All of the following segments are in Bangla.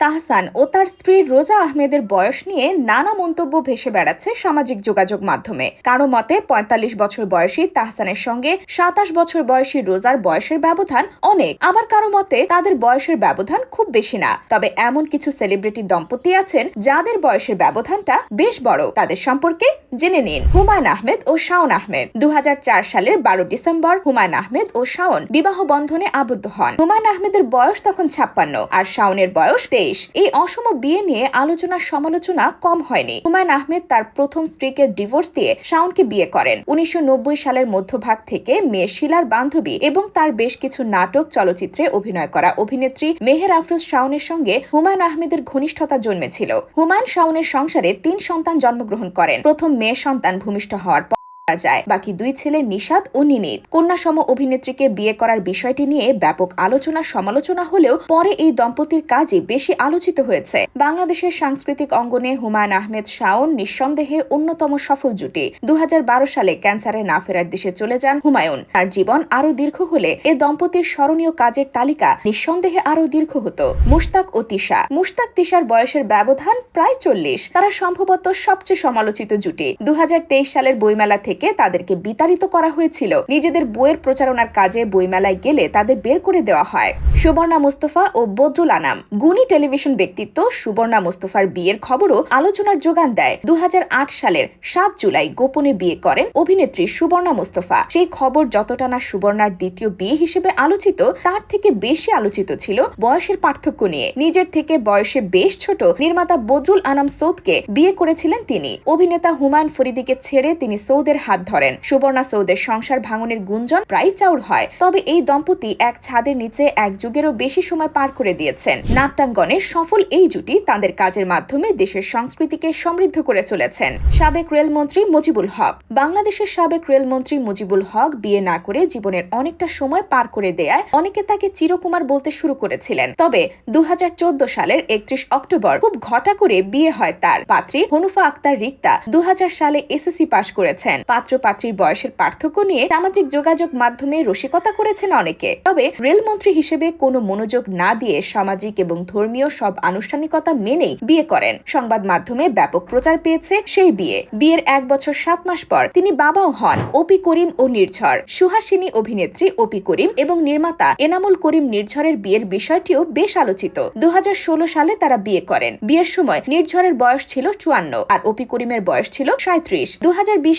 তাহসান ও তার স্ত্রী রোজা আহমেদের বয়স নিয়ে নানা মন্তব্য ভেসে বেড়াচ্ছে সামাজিক যোগাযোগ মাধ্যমে। কারও মতে ৪৫ বছর বয়সী তাহসানের সঙ্গে সাতাশ বছর বয়সী রোজার বয়সের ব্যবধান অনেক। আবার কারও মতে, তাদের বয়সের ব্যবধান খুব বেশি না। তবে এমন কিছু সেলিব্রিটি দম্পতি আছেন যাদের বয়সের ব্যবধানটা বেশ বড়। তাদের সম্পর্কে জেনে নিন, হুমায়ুন আহমেদ ও শাওন আহমেদ। দু হাজার চার সালের বারো ডিসেম্বর হুমায়ুন আহমেদ ও শাওন বিবাহ বন্ধনে আবদ্ধ হন। হুমায়ুন আহমেদের বয়স তখন ছাপ্পান্ন আর শাওনের বয়স তেইশ। এই অসম বিয়ে নিয়ে আলোচনা সমালোচনা কম হয়নি। হুমায়ুন আহমেদ তার প্রথম স্ত্রীকে ডিভোর্স দিয়ে শাওনকে বিয়ে করেন। উনিশশো নব্বই সালের মধ্যভাগ থেকে মেয়ে শিলার বান্ধবী এবং তার বেশ কিছু নাটক, চলচ্চিত্রে অভিনয় করা অভিনেত্রী মেহের আফরোজ শাওনের সঙ্গে হুমায়ুন আহমেদের ঘনিষ্ঠতা জন্মেছিল। হুমায়ুন শাওনের সংসারে তিন সন্তান জন্মগ্রহণ করেন। প্রথম মেয়ে সন্তান ভূমিষ্ঠ হওয়ার মারা যায়। বাকি দুই ছেলে নিশাদ ও নিনীত। কন্যাসম অভিনেত্রীকে বিয়ে করার বিষয়টি নিয়ে ব্যাপক আলোচনা সমালোচনা হলেও পরে এই দম্পতির কাজই বেশি আলোচিত হয়েছে। বাংলাদেশের সাংস্কৃতিক অঙ্গনে হুমায়ুন আহমেদ শাওন নিঃসন্দেহে অন্যতম সফল জুটি। দু সালে ক্যান্সারে না ফেরার দেশে চলে যান হুমায়ুন। তার জীবন আরও দীর্ঘ হলে এ দম্পতির স্মরণীয় কাজের তালিকা নিঃসন্দেহে আরও দীর্ঘ হতো। মুশতাক ও তিশা। মুশতাক তিশার বয়সের ব্যবধান প্রায় চল্লিশ। তারা সম্ভবত সবচেয়ে সমালোচিত জুটি। দু হাজার তেইশ সালের বইমেলা থেকে তাদেরকে বিতাড়িত করা হয়েছিল। নিজেদের বইয়ের প্রচারণার কাজে বইমেলায় গেলে তাদের বের করে দেওয়া হয়। সুবর্ণা মুস্তফা ও বদরুল আনাম। গুণী টেলিভিশন ব্যক্তিত্ব সুবর্ণা মুস্তফার বিয়ের খবরও আলোচনার যোগান দেয়। দু সালের সাত জুলাই গোপনে বিয়ে করেন অভিনেত্রী সুবর্ণা মুস্তফা। সেই খবর যতটা না সুবর্ণার দ্বিতীয় বিয়ে হিসেবে আলোচিত, তার থেকে বেশি আলোচিত ছিল বয়সের পার্থক্য নিয়ে। নিজের থেকে বয়সে বেশ ছোট নির্মাতা বদরুল আনাম সৌদকে বিয়ে করেছিলেন তিনি। অভিনেতা হুমায়ুন ফরিদিকে ছেড়ে তিনি সৌদের হাত ধরেন। সুবর্ণা সৌদের সংসার ভাঙনের গুঞ্জন প্রায় চাউর হয়। তবে এই দম্পতি এক ছাদের নিচে এক যুগেরও বেশি সময় পার করে দিয়েছেন। নাট্যাঙ্গনের সফল এই জুটি তাদের কাজের মাধ্যমে দেশের সংস্কৃতিকে সমৃদ্ধ করে চলেছেন। সাবেক রেলমন্ত্রী মুজিবুল হক। বাংলাদেশের সাবেক রেলমন্ত্রী মুজিবুল হক বিয়ে না করে জীবনের অনেকটা সময় পার করে দেয়ায় অনেকে তাকে চিরকুমার বলতে শুরু করেছিলেন। তবে দু হাজার চোদ্দ সালের একত্রিশ অক্টোবর খুব ঘটা করে বিয়ে হয় তার। পাত্রী হনুফা আক্তার রিক্তা দু হাজার সালে এসএসসি পাশ করেছেন। পাত্র পাত্রীর বয়সের পার্থক্য নিয়ে সামাজিক যোগাযোগ মাধ্যমে রসিকতা করেছেন অনেকে। তবে রেলমন্ত্রী হিসেবে কোনো মনোযোগ না দিয়ে সামাজিক এবং ধর্মীয় সব আনুষ্ঠানিকতা মেনেই বিয়ে করেন। সংবাদ মাধ্যমে ব্যাপক প্রচার পেয়েছে সেই বিয়ে। বিয়ের এক বছর সাত মাস পর তিনি বাবাও হন ওপি করিম ও নির্ঝর। সুহাসিনী অভিনেত্রী ওপি করিম এবং নির্মাতা এনামুল করিম নির্ঝরের বিয়ের বিষয়টিও বেশ আলোচিত। দু হাজার ষোলো সালে তারা বিয়ে করেন। বিয়ের সময় নির্ঝরের বয়স ছিল চুয়ান্ন আর ওপি করিমের বয়স ছিল সাঁত্রিশ দু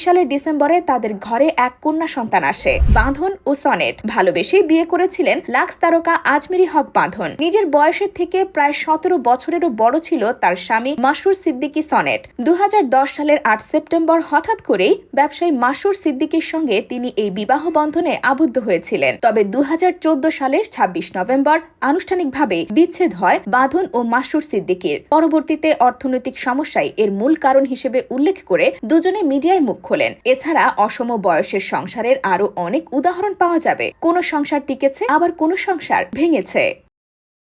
সালের ডিসেম্বরে তাদের ঘরে এক কন্যা সন্তান আসে, বাঁধন ও সনেট। ভালোবেসেই বিয়ে করেছিলেন লাক্স তারকা আজমেরি হক বাঁধন। নিজের বয়সের থেকে প্রায় সতেরো বছরেরও বড় ছিল তার স্বামী মাসুর সিদ্দিকী সনেট। দু সালের আট সেপ্টেম্বর হঠাৎ করেই ব্যবসায়ী মাসুর সিদ্দিকীর সঙ্গে তিনি এই বিবাহ বন্ধনে আবদ্ধ হয়েছিলেন। তবে দু হাজার চোদ্দ সালের ছাব্বিশ নভেম্বর আনুষ্ঠানিকভাবে বিচ্ছেদ হয় বাঁধন ও মাসুর সিদ্দিকীর। পরবর্তীতে অর্থনৈতিক সমস্যায় এর মূল কারণ হিসেবে উল্লেখ করে দুজনে মিডিয়ায় মুখ খোলেন। এছাড়া অসম বয়সের সংসারের আরও অনেক উদাহরণ পাওয়া যাবে। কোনো সংসার টিকেছে, আবার কোনো সংসার ভেঙেছে।